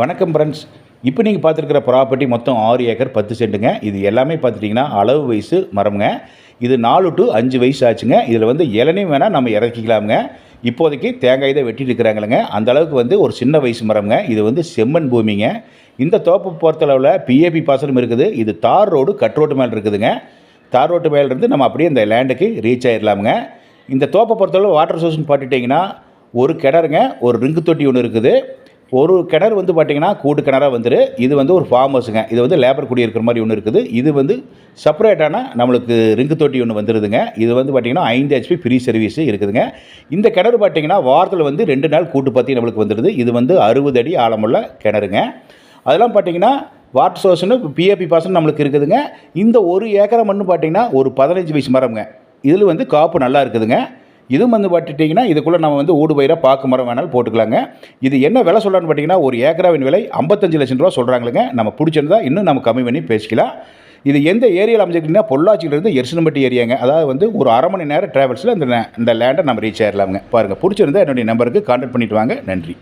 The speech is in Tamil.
வணக்கம் ஃப்ரெண்ட்ஸ் இப்போ நீங்கள் பார்த்துருக்கிற ப்ராப்பர்ட்டி மொத்தம் ஆறு ஏக்கர் பத்து சென்ட்டுங்க. இது எல்லாமே பார்த்துட்டிங்கன்னா அளவு வயசு மரம்ங்க. இது நாலு டு அஞ்சு வயசு ஆச்சுங்க. இதில் வந்து இளநீர் வேணால் நம்ம இறக்கிக்கலாமுங்க. இப்போதைக்கு தேங்காய் தான் வெட்டிட்டு இருக்கிறாங்களுங்க. அந்த அளவுக்கு வந்து ஒரு சின்ன வயசு மரம்ங்க. இது வந்து செம்மண் பூமிங்க. இந்த தோப்பு பொறுத்தளவில் பிஏபி பாசனம் இருக்குது. இது தார் ரோடு கட் ரோட்டு மேலே இருக்குதுங்க. தார் ரோட்டு மேலேருந்து நம்ம அப்படியே இந்த லேண்டுக்கு ரீச் ஆயிடலாமுங்க இந்த தோப்பை பொறுத்தளவு வாட்டர் சோர்ஸ்னு பார்த்துட்டிங்கன்னா ஒரு கிணறுங்க. ஒரு ரிங்கு தொட்டி ஒன்று இருக்குது. ஒரு கிணறு வந்து பார்த்தீங்கன்னா கூட்டு கிணறாக வந்துரு. இது வந்து ஒரு ஃபார்ம் ஹவுஸுங்க இது வந்து லேபர் குடி இருக்கிற மாதிரி ஒன்று இருக்குது. இது வந்து செப்பரேட்டான நம்மளுக்கு ரிங்கு தொட்டி ஒன்று வந்துடுதுங்க இது வந்து பார்த்தீங்கன்னா ஐந்து ஹெச்பி ஃப்ரீ சர்வீஸ் இருக்குதுங்க. இந்த கிணறு பார்த்தீங்கன்னா வாரத்தில் வந்து ரெண்டு நாள் கூட்டு பற்றி நம்மளுக்கு வந்துடுது இது வந்து அறுபது அடி ஆழமுள்ள கிணறுங்க. அதெல்லாம் பார்த்தீங்கன்னா வாட்டர் சோர்ஸ்னு பிஏபி பாசனம் நம்மளுக்கு இருக்குதுங்க. இந்த ஒரு ஏக்கரை மண்ணு பார்த்தீங்கன்னா ஒரு பதினஞ்சு வயசு மரம்ங்க. இதில் வந்து காப்பு நல்லா இருக்குதுங்க. இதுவும் வந்து பார்த்துட்டிங்கன்னா இதுக்குள்ளே நம்ம வந்து ஊடு பயிராக பாக்கு மரம் வேணாலும் போட்டுக்கலாங்க. இது என்ன விலை சொல்லலான்னு பார்த்தீங்கன்னா ஒரு ஏக்கராவின் விலை ஐம்பத்தஞ்சு லட்சம் ரூபா சொல்கிறாங்களுங்க நம்ம பிடிச்சிருந்தா இன்னும் நம்ம கம்மி பண்ணி பேசிக்கலாம். இது எந்த ஏரியாவில் அமைஞ்சிருக்குன்னா பொள்ளாச்சியிலேருந்து எரிசனம்பட்டி ஏரியாங்க. அதாவது வந்து ஒரு அரை மணி நேரம் ட்ராவல்ஸில் இந்த இந்த லேண்டை நம்ம ரீச் ஆயிடலாமுங்க பாருங்கள் பிடிச்சிருந்தா என்னுடைய நம்பருக்கு கான்டாக்ட் பண்ணிட்டு வாங்க. நன்றி.